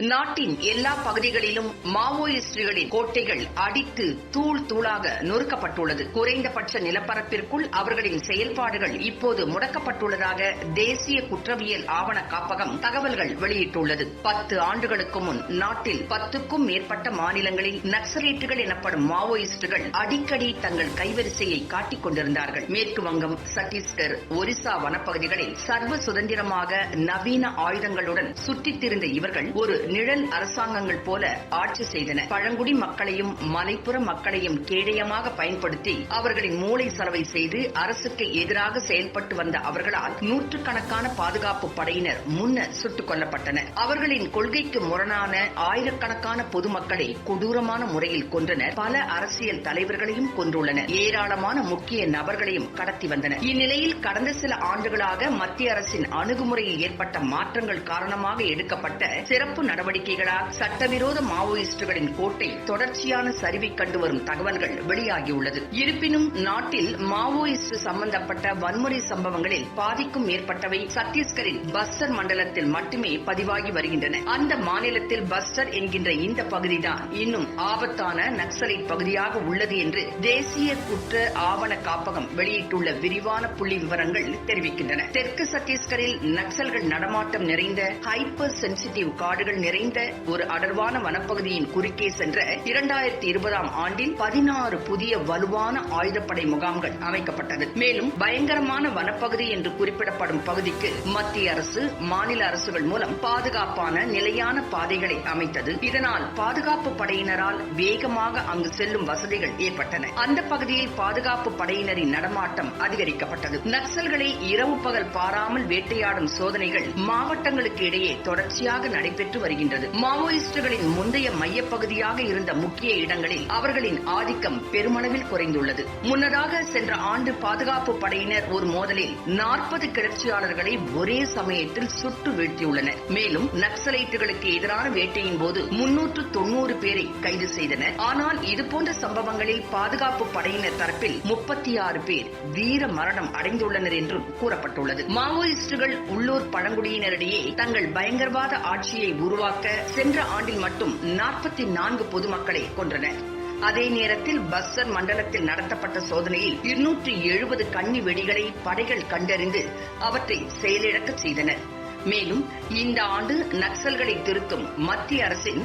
நாட்டின் எல்லா பகுதிகளிலும் மாவோயிஸ்டுகளின் கோட்டைகள் அடித்து தூள் தூளாக நொறுக்கப்பட்டுள்ளது. குறைந்தபட்ச நிலப்பரப்பிற்குள் அவர்களின் செயல்பாடுகள் இப்போது முடக்கப்பட்டுள்ளதாக தேசிய குற்றவியல் ஆவண காப்பகம் தகவல்கள் வெளியிட்டுள்ளது. பத்து ஆண்டுகளுக்கு முன் நாட்டில் பத்துக்கும் மேற்பட்ட மாநிலங்களில் நக்சலைட்டுகள் எனப்படும் மாவோயிஸ்டுகள் அடிக்கடி தங்கள் கைவரிசையை காட்டிக் கொண்டிருந்தார்கள். மேற்கு வங்கம் சத்தீஸ்கர் ஒரிசா வனப்பகுதிகளில் சர்வ சுதந்திரமாக நவீன ஆயுதங்களுடன் சுற்றித்திருந்த இவர்கள் ஒரு நிழல் அரசாங்கங்கள் போல ஆட்சி செய்தன. பழங்குடி மக்களையும் மலைப்புற மக்களையும் கேடயமாக பயன்படுத்தி அவர்களின் மூளை செலவை செய்து அரசுக்கு எதிராக செயல்பட்டு வந்த அவர்களால் நூற்றுக்கணக்கான பாதுகாப்பு படையினர் முன்னர் சுட்டுக் கொல்லப்பட்டனர். அவர்களின் கொள்கைக்கு முரணான ஆயிரக்கணக்கான பொதுமக்களை கொடூரமான முறையில் கொன்றனர். பல அரசியல் தலைவர்களையும் கொன்றுள்ளனர். ஏராளமான முக்கிய நபர்களையும் கடத்தி வந்தனர். இந்நிலையில் கடந்த சில ஆண்டுகளாக மத்திய அரசின் அணுகுமுறையில் ஏற்பட்ட மாற்றங்கள் காரணமாக எடுக்கப்பட்ட சிறப்பு நடவடிக்கைகளால் சட்டவிரோத மாவோயிஸ்டுகளின் கோட்டை தொடர்ச்சியான சரிவை கண்டு வரும் தகவல்கள் வெளியாகியுள்ளது. இருப்பினும் நாட்டில் மாவோயிஸ்ட் சம்பந்தப்பட்ட வன்முறை சம்பவங்களில் பாதிக்கும் மேற்பட்டவை சத்தீஸ்கரின் பஸ்டர் மண்டலத்தில் மட்டுமே பதிவாகி வருகின்றன. அந்த மாநிலத்தில் பஸ்டர் என்கின்ற இந்த பகுதிதான் இன்னும் ஆபத்தான நக்சலைட் பகுதியாக உள்ளது என்று தேசிய குற்ற ஆவண காப்பகம் வெளியிட்டுள்ள விரிவான புள்ளி விவரங்கள் தெரிவிக்கின்றன. தெற்கு சத்தீஸ்கரில் நக்சல்கள் நடமாட்டம் நிறைந்த ஹைப்பர் சென்சிட்டிவ் காடுகள் நிறைந்த ஒரு அடர்வான வனப்பகுதியின் குறுக்கே சென்ற இரண்டாயிரத்தி இருபதாம் ஆண்டில் பதினாறு புதிய வலுவான ஆயுதப்படை முகாம்கள் அமைக்கப்பட்டது. மேலும் பயங்கரமான வனப்பகுதி என்று குறிப்பிடப்படும் பகுதிக்கு மத்திய அரசு மாநில அரசுகள் மூலம் பாதுகாப்பான நிலையான பாதைகளை அமைத்தது. இதனால் பாதுகாப்பு படையினரால் வேகமாக அங்கு செல்லும் வசதிகள் ஏற்பட்டன. அந்த பகுதியில் பாதுகாப்பு படையினரின் நடமாட்டம் அதிகரிக்கப்பட்டது. நக்சல்களை இரவு பகல் பாராமல் வேட்டையாடும் சோதனைகள் மாவட்டங்களுக்கு இடையே தொடர்ச்சியாக நடைபெற்று வருகின்றது. மாவோயிஸ்டுகளின் முந்தைய மையப்பகுதியாக இருந்த முக்கிய இடங்களில் அவர்களின் ஆதிக்கம் பெருமளவில் குறைந்துள்ளது. முன்னதாக சென்ற ஆண்டு பாதுகாப்பு படையினர் ஒரு மோதலில் நாற்பது கிளர்ச்சியாளர்களை ஒரே சமயத்தில் சுட்டு வீழ்த்தியுள்ளனர். மேலும் நக்சலைட்டுகளுக்கு எதிரான வேட்டையின் போது முன்னூற்று தொன்னூறு பேரை கைது செய்தனர். ஆனால் இதுபோன்ற சம்பவங்களில் பாதுகாப்பு படையினர் தரப்பில் முப்பத்தி ஆறு பேர் வீர மரணம் அடைந்துள்ளனர் என்றும் கூறப்பட்டுள்ளது. மாவோயிஸ்டுகள் உள்ளூர் பழங்குடியினரிடையே தங்கள் பயங்கரவாத ஆட்சியை உருவாக்க சென்ற ஆண்டில் மட்டும் நாற்பத்தி நான்கு பொதுமக்களை கொன்றனர். அதே நேரத்தில் பஸ்டர் மண்டலத்தில் நடத்தப்பட்ட சோதனையில் இருநூற்றி எழுபது கன்னி வெடிகளை படைகள் கண்டறிந்து அவற்றை செயலிழக்கச் செய்தனர். மேலும் இந்த ஆண்டு நக்சல்களை திருத்தும் மத்திய அரசின்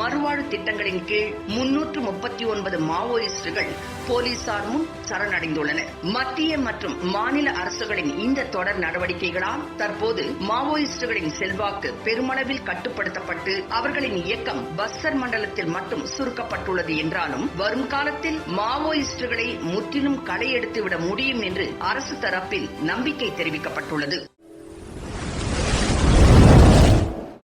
மறுவாழ்வு திட்டங்களின் கீழ் முன்னூற்று முப்பத்தி ஒன்பது மாவோயிஸ்டுகள் போலீசார் முன் சரணடைந்துள்ளனர். மத்திய மற்றும் மாநில அரசுகளின் இந்த தொடர் நடவடிக்கைகளால் தற்போது மாவோயிஸ்டுகளின் செல்வாக்கு பெருமளவில் கட்டுப்படுத்தப்பட்டு அவர்களின் இயக்கம் பஸ்டர் மண்டலத்தில் மட்டும் சுருக்கப்பட்டுள்ளது என்றாலும் வரும் காலத்தில் மாவோயிஸ்டுகளை முற்றிலும் களையெடுத்துவிட முடியும் என்று அரசு தரப்பில் நம்பிக்கை தெரிவிக்கப்பட்டுள்ளது.